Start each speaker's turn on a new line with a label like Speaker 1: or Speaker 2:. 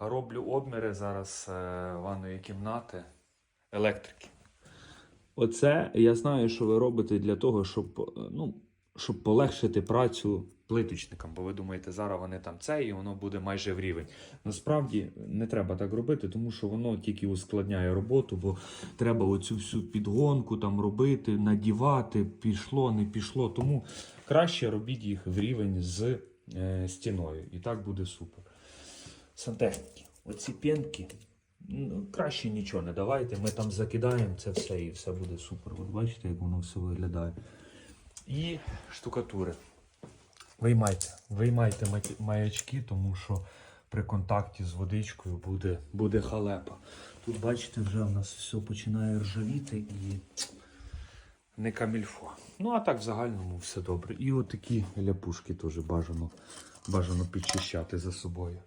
Speaker 1: роблю обміри зараз е, ванної кімнати електрики. Оце я знаю, що ви робите для того, щоб, е, ну, щоб полегшити працю плиточникам, бо ви думаєте, зараз вони там це і воно буде майже в рівень. Насправді не треба так робити, тому що воно тільки ускладняє роботу, бо треба оцю всю підгонку там робити, надівати, пішло, не пішло. Тому краще робіть їх в рівень з е, стіною. І так буде супер. Сантехніки, оці п'янки. Ну, краще нічого не давайте. Ми там закидаємо це все і все буде супер. От бачите, як воно все виглядає. І штукатури. Виймайте, виймайте маячки, тому що при контакті з водичкою буде, буде халепа. Тут, бачите, вже в нас все починає ржавіти і не камільфо. Ну, а так в загальному все добре. І отакі ляпушки теж бажано, бажано підчищати за собою.